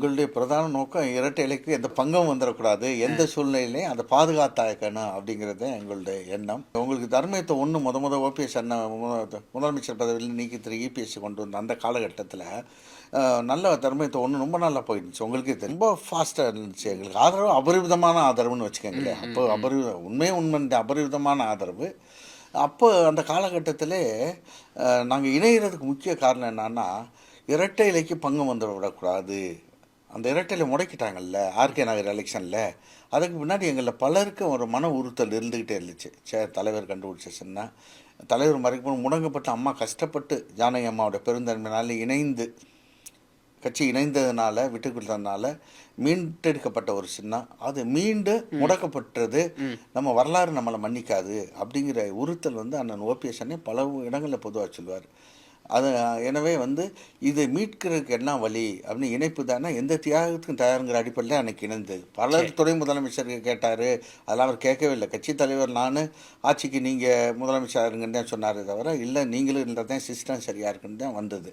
உங்களுடைய பிரதான நோக்கம் இரட்டை இலைக்கு எந்த பங்கம் வந்துடக்கூடாது எந்த சூழ்நிலையிலையும் அதை பாதுகாத்தாக்கணும் அப்படிங்கிறது எங்களுடைய எண்ணம். உங்களுக்கு தர்மயத்தை ஒன்று முத முத ஓபிஎஸ் அண்ணன் முதலமைச்சர் பதவியில் நீக்கி திரு இபிஎஸ் கொண்டு வந்த அந்த காலகட்டத்தில் நல்ல தர்மயத்தை ஒன்று ரொம்ப நல்லா போயிருந்துச்சு உங்களுக்கு ரொம்ப ஃபாஸ்ட்டாக இருந்துச்சு எங்களுக்கு. ஆதரவு அபரிவிதமான ஆதரவுன்னு வச்சுக்கோங்களேன். அப்போ அபரி உண்மையே உண்மை அபரிவிதமான ஆதரவு. அப்போ அந்த காலகட்டத்திலே நாங்கள் இணைகிறதுக்கு முக்கிய காரணம் என்னன்னா இரட்டை இலைக்கு பங்கம் வந்துட விடக்கூடாது அந்த இரட்டையில முடக்கிட்டாங்கல்ல ஆர்கே நகர் எலெக்ஷனில் அதுக்கு முன்னாடி எங்களில் பலருக்கு ஒரு மன உறுத்தல் இருந்துக்கிட்டே இருந்துச்சு. சே தலைவர் கண்டுபிடிச்ச சின்ன தலைவர் மறைக்கும் முடங்கப்பட்ட அம்மா கஷ்டப்பட்டு ஜானகி அம்மாவோட பெருந்தன்மையினால இணைந்து கட்சி இணைந்ததுனால விட்டு கொடுத்ததுனால மீட்டெடுக்கப்பட்ட ஒரு சின்னம். அது மீண்டு முடக்கப்பட்டது. நம்ம வரலாறு நம்மளை மன்னிக்காது. அப்படிங்கிற உறுத்தல் வந்து அண்ணன் ஓபிஎஸ் அண்ணே பல இடங்களில் பொதுவாக சொல்லுவார். அது எனவே வந்து இதை மீட்கிறதுக்கு என்ன வழி? அப்படின்னு இணைப்பு தானே எந்த தியாகத்துக்கும் தயாருங்கிற அடிப்படையில் அன்னைக்கு இணைந்தது. பலர் துணை முதலமைச்சருக்கு கேட்டார் அதெல்லாம் அவர் கேட்கவே இல்லை கட்சி தலைவர் நான் ஆட்சிக்கு நீங்கள் முதலமைச்சர் இருங்கன்னு தான் சொன்னாரே தவிர இல்லை நீங்களும் இருந்தால் தான் சிஸ்டம் சரியாக இருக்குன்னு தான் வந்தது.